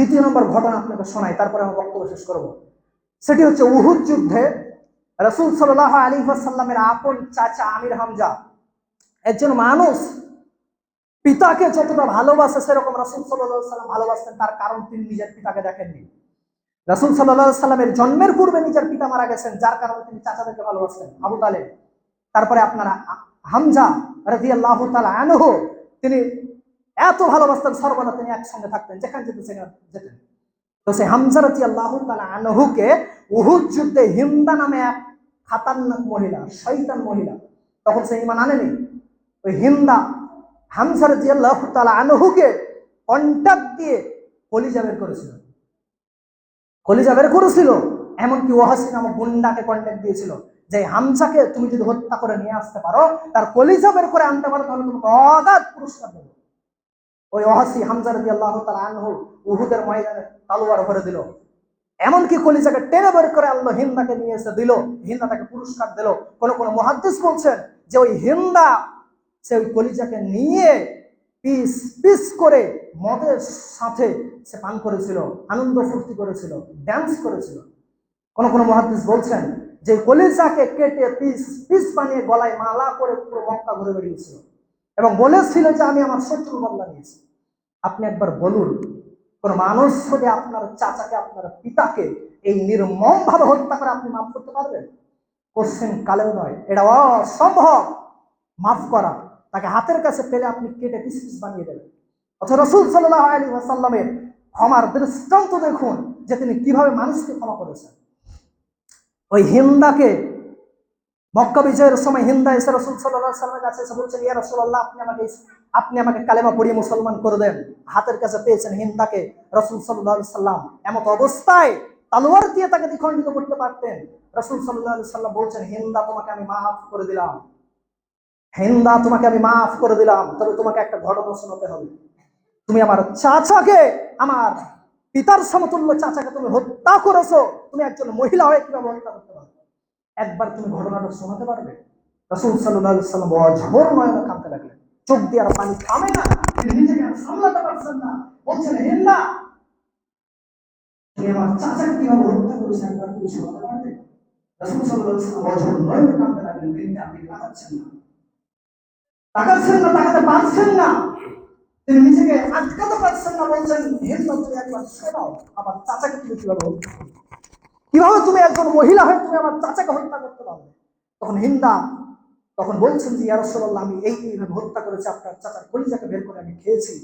দ্বিতীয় নম্বর ঘটনা আপনাকে শোনাই, তারপরে আমার বক্তব্য শেষ করব। সেটি হচ্ছে উহুদ যুদ্ধে রসুল সাল্লাহ আলী সাল্লামের আপন চাচা আমির হামজা, একজন মানুষ, পিতাকে যতটা ভালোবাসে সেরকম রসুল সাল্লাহ সাল্লাম ভালোবাসতেন, তার কারণ তিনি নিজের পিতাকে দেখেননি। রসুল সাল্লাহ সাল্লামের জন্মের পূর্বে নিজের পিতা মারা গেছেন, যার কারণে তিনি চাচাদেরকে ভালোবাসতেন। আবু তালেব, তারপরে আপনারা হামজা রাজি আল্লাহ তালা আনহ, তিনি এত ভালোবাসতেন, সর্বদা তিনি একসঙ্গে থাকতেন, যেখানে যেতে সেখানে যেতেন। তো সেই হামজা রাজি আল্লাহ আনহুকে উহুদ যুদ্ধে হিন্দা নামে এক খাতারনাক মহিলা শৈতান মহিলা, তখন সে ইমান আনেনি। ওই হিন্দা হামজা রাজি আল্লাহ তালা আনহুকে কন্ট্যাক্ট দিয়ে কলিজা বের করেছিল। কলিজা বের করেছিল, এমনকি ওহাসি নামক গুন্ডাকে কন্ট্যাক্ট দিয়েছিল যে হামসাকে তুমি যদি হত্যা করে নিয়ে আসতে পারো, তার কলিজা বের করে আনতে পারো, তাহলে তোমাকে অগাধ পুরস্কার দেবো। ওই অহাসি হামজা রদি আল্লাহ তালা আনহু উহুদের ময়দানে তালুয়ার ভরে দিল। এমনকি কলিজাকে টেনে বের করে আল্লাহ হিন্দাকে নিয়ে এসে দিল। হিন্দা তাকে পুরস্কার দিল। কোন কোন মহাদ্দেশ বলছেন যে ওই হিন্দা সে ওই কলিজাকে নিয়ে পিস পিস করে মদের সাথে সে পান করেছিল, আনন্দ ফুর্তি করেছিল ড্যান্স করেছিল। কোন কোন মহাদিস বলছেন যে কলিজাকে কেটে পিস পিস বানিয়ে গলায় মালা করে পুরো মক্কা ঘুরে বেরিয়েছিল এবং বলেছিল যে আমি আমার শত্রু বদলা নিয়েছি। আপনি একবার বলুন, কোন মানুষ যদি আপনার চাচাকে, আপনার পিতাকে এই নির্মম ভাবে হত্যা করে আপনি মাফ করতে পারবেন? কোশ্চেন কালেও নয়, এটা অসম্ভব। মাফ করা, তাকে হাতের কাছে পেলে আপনি কেটে পিস পিস বানিয়ে দেবেন। অথচ রসুল সাল্লাহ আলী আসাল্লামের ক্ষমার দৃষ্টান্ত দেখুন যে তিনি কীভাবে মানুষকে ক্ষমা করেছেন। ওই হিন্দাকে মক্কা বিজয়ের সময় হিন্দা এসে রসুল সাল্লাহ সাল্লামের কাছে এসে বলছেন, ইয়া রসুল্লাহ আপনি আমাকে আপনি আমাকে কালেমা পড়িয়ে মুসলমান করে দেন। হাতের কাছে পেয়েছেন হিন্দাকে রসুল সাল্লাহ সাল্লাম। এমত অবস্থায় তালোয়ার দিয়ে তাকে দ্বিখণ্ডিত করতে পারতেন। রসুল সাল্লাহ সাল্লাম বলছেন, হিন্দা তোমাকে আমি মাফ করে দিলাম। হিন্দা তোমাকে আমি মাফ করে দিলাম। তবে তোমাকে একটা ঘটনা শোনাতে হবে। তুমি আমার চাচাকে, আমার পিতার সমতুল্য চাচাকে তুমি হত্যা করেছ। তুমি একজন মহিলা হয়ে কীভাবে হত্যা করতে একবার তুমি ঘটনাটা শোনাতে পারবে। রসুল সাল্লাম অঝোর নয়নে কাঁদতে লাগলেন। চোখ দিয়ে আর পানি থামে না। নিজেকে সামলাতে পারছেন না। বলছেন আমার চাচাকে তুমি তিনি না। চাচাকে কীভাবে হত্যা কীভাবে তুমি একজন মহিলা হয়ে তুমি আমার চাচাকে হত্যা করতে পারবে? তখন হিন্দা তখন বলছেন যে ইয়ারসল্লাহ আমি এই এইভাবে হত্যা করেছি, আপনার চাচার কলিজাকে বের করে আমি খেয়েছি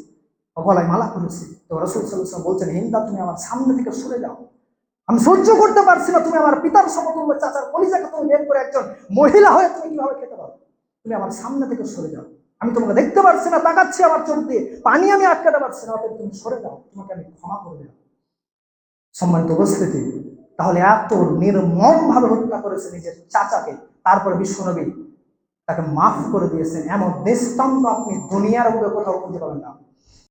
গলায় মালা করেছি তো রসুল সাল্লাম বলছেন, হিন্দা, তুমি আমার সামনে থেকে সরে যাও। আমি সহ্য করতে পারছি না, তুমি আমার পিতার সমতুল্য চাচার কলিজাকে তুমি বের করে একজন মহিলা হয়ে তুমি কীভাবে খেতে পারো? তুমি আমার সামনে থেকে সরে যাও। আমি তোমাকে দেখতে পারছি না, তাকাচ্ছি আমার চোখ দিয়ে, পানি আমি আটকাতে পারছি না, অতএব তুমি সরে যাও, তোমাকে আমি ক্ষমা করে দিলাম সম্মানিত উপস্থিতি তাহলে এত নির্মম ভাবে হত্যা করেছে নিজের চাচাকে, তারপরে বিশ্বনবী তাকে মাফ করে দিয়েছেন। এমন দৃষ্টান্ত আপনি দুনিয়ার উপরে কোথাও খুঁজে পাবেন না।